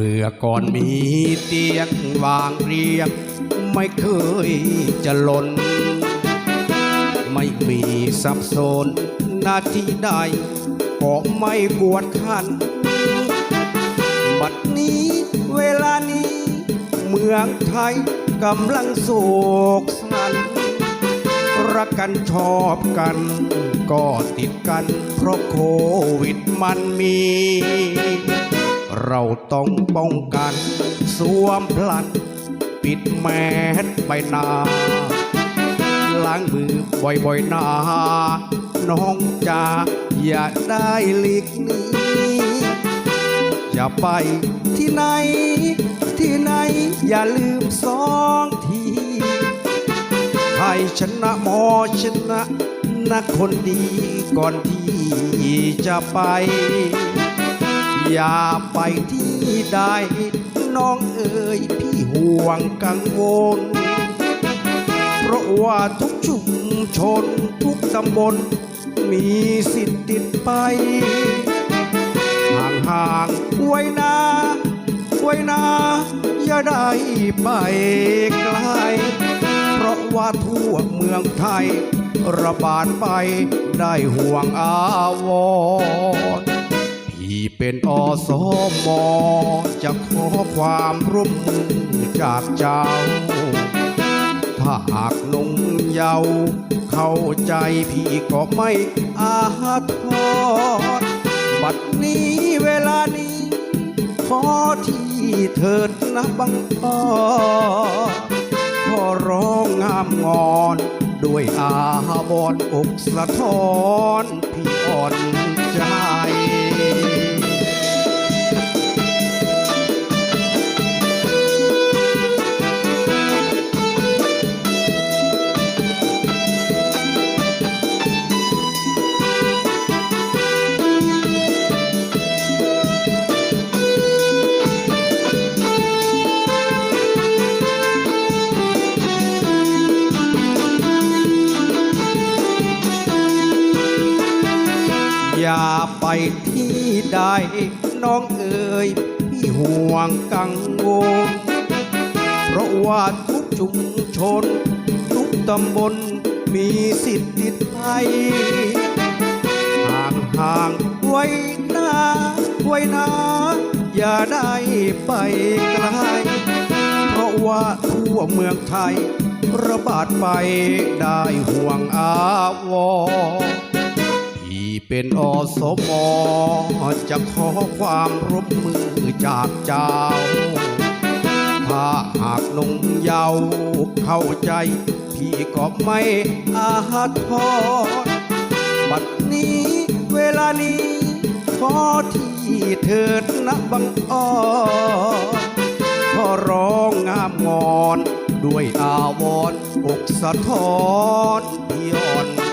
มื่อก่อนมีเตียงวางเรียง ไม่เคยจะหล่น ไม่มีสับสนนาทีใดก็ไม่กวดขัน บัดนี้เวลานี้ เมืองไทยกำลังโศกสัน รักกันชอบกัน ก็ติดกัน เพราะโควิดมันมี เราต้องป้องกันสวมพลัน ปิดแมสไปหนาล้างมือบ่อยๆนาน้องจ๋าอย่าได้หลีกหนีอย่าไปที่ไหน ที่ไหน อย่าลืมสองทีไทยชนะหมอชนะนักคนดีก่อนที่จะไป ย่าไปที่ใดน้องเอ๋ยพี่ห่วงกังวล เพราะว่าทุกชุมชนทุกตำบล มีสิทธิ์ติดไปห่างๆไว้นาไว้นาอย่าได้ไปไกล เพราะว่าทั่วเมืองไทย ระบาดไปได้ห่วงอาวร์ เป็นอสมจะขอความร่วมมือจากเจ้า ถ้าหากนงเยาว์เข้าใจพี่ก็ไม่อาทรบัดนี้เวลานี้ ขอที่เถิดนะบังอ้อขอร้องงามงอนด้วยอาบอนอกสะท้อนพี่อ่อนใจ อย่าไปที่ใด น้องเอ๋ยพี่ห่วงกังวลเพราะว่าทุกชุมชน ทุกตำบลมีสิทธิ์ติดภัยห่างห่างไว้นาไว้นาอย่าได้ไปไกล เพราะว่าทั่วเมืองไทย ระบาดไปได้ห่วงอาวร เป็นอสมจะขอความร่วมมือจากเจ้า ถ้าหากนงเยาวเข้าใจ พี่ก็ไม่อาทรบัดนี้เวลานี้ขอที่เถิดนะบังอ้อขอร้องงามงอน ด้วยอาวรณ์อกสะท้อนพี่อ่อน